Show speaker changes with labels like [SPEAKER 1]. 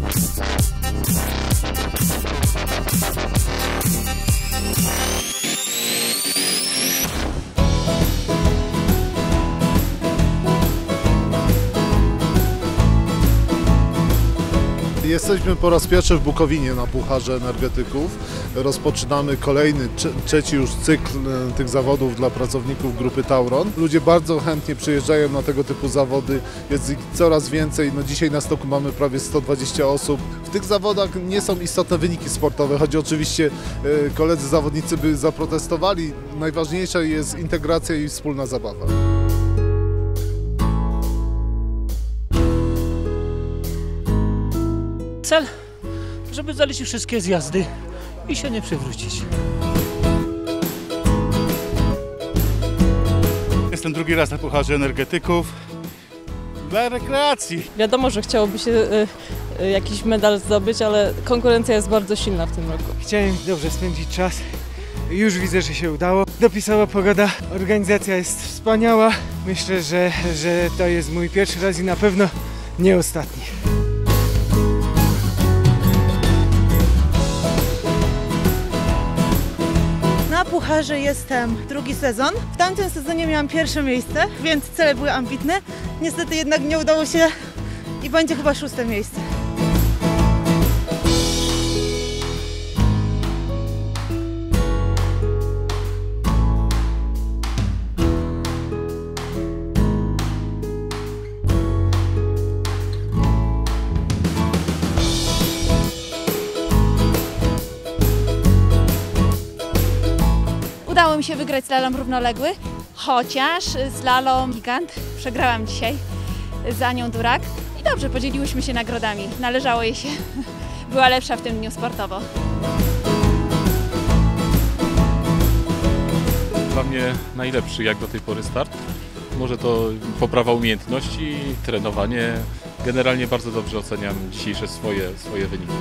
[SPEAKER 1] Bye. Jesteśmy po raz pierwszy w Bukowinie na Pucharze Energetyków. Rozpoczynamy kolejny, trze- trzeci już cykl e, tych zawodów dla pracowników grupy Tauron. Ludzie bardzo chętnie przyjeżdżają na tego typu zawody, jest ich coraz więcej. No dzisiaj na stoku mamy prawie 120 osób. W tych zawodach nie są istotne wyniki sportowe, choć oczywiście e, koledzy zawodnicy by zaprotestowali. Najważniejsza jest integracja i wspólna zabawa.
[SPEAKER 2] Cel, żeby zaliczyć wszystkie zjazdy i się nie przewrócić.
[SPEAKER 3] Jestem drugi raz na Pucharze Energetyków. Dla rekreacji.
[SPEAKER 4] Wiadomo, że chciałoby się y, y, jakiś medal zdobyć, ale konkurencja jest bardzo silna w tym roku.
[SPEAKER 5] Chciałem dobrze spędzić czas. Już widzę, że się udało. Dopisała pogoda. Organizacja jest wspaniała. Myślę, że, że to jest mój pierwszy raz i na pewno nie ostatni.
[SPEAKER 6] Pucharze jestem drugi sezon. W tamtym sezonie miałam pierwsze miejsce, więc cele były ambitne. Niestety jednak nie udało się i będzie chyba szóste miejsce.
[SPEAKER 7] Udało mi się wygrać slalom równoległy, chociaż slalom gigant przegrałam dzisiaj z Anią Durak. I dobrze, podzieliłyśmy się nagrodami. Należało jej się. Była lepsza w tym dniu sportowo.
[SPEAKER 8] Dla mnie najlepszy jak do tej pory start. Może to poprawa umiejętności, trenowanie. Generalnie bardzo dobrze oceniam dzisiejsze swoje, swoje wyniki.